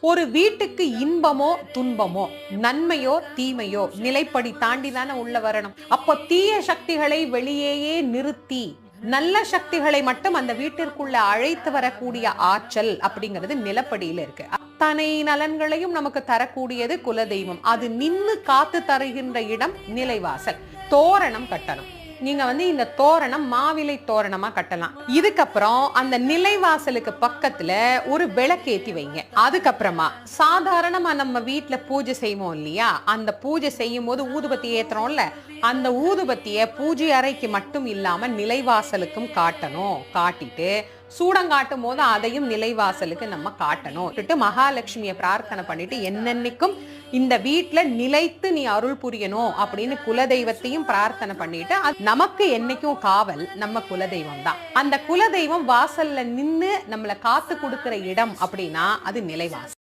ஒரு வீட்டுக்கு இன்பமோ துன்பமோ நன்மையோ தீமையோ நிலைப்படி தாண்டி தானே உள்ள வரணும். அப்போ தீய சக்திகளை வெளியேயே நிறுத்தி நல்ல சக்திகளை மட்டும் அந்த வீட்டிற்குள்ள அழைத்து வரக்கூடிய ஆற்றல் அப்படிங்கிறது நிலப்படியில இருக்கு. அத்தனை நலன்களையும் நமக்கு தரக்கூடியது குலதெய்வம். அது நின்னு காத்து தருகின்ற இடம் நிலைவாசல். தோரணம் கட்டணம். நீங்க வந்து இந்த தோரணம் மாவிலை தோரணமா கட்டலாம். இதுக்கப்புறம் அந்த நிலைவாசலுக்கு பக்கத்துல ஒரு விளக்கேத்தி வைங்க. அதுக்கப்புறமா சாதாரணமா நம்ம வீட்ல பூஜை செய்வோம் இல்லையா? அந்த பூஜை செய்யும் போது ஊதுபத்தி ஏத்துறோம்ல? அந்த ஊதுபத்திய பூஜை அறைக்கு மட்டும் இல்லாம நிலைவாசலுக்கும் காட்டணும். காட்டிட்டு சூடங்காட்டும் போது அதையும் நிலைவாசலுக்கு நம்ம காட்டணும். விட்டுட்டு மகாலட்சுமியை பிரார்த்தனை பண்ணிட்டு என்னென்னைக்கும் இந்த வீட்டில் நிலைத்து நீ அருள் புரியணும் அப்படின்னு குலதெய்வத்தையும் பிரார்த்தனை பண்ணிட்டு நமக்கு என்னைக்கும் காவல் நம்ம குலதெய்வம் தான். அந்த குலதெய்வம் வாசல்ல நின்னு நம்மளை காத்து கொடுக்கிற இடம் அப்படின்னா அது நிலைவாசல்.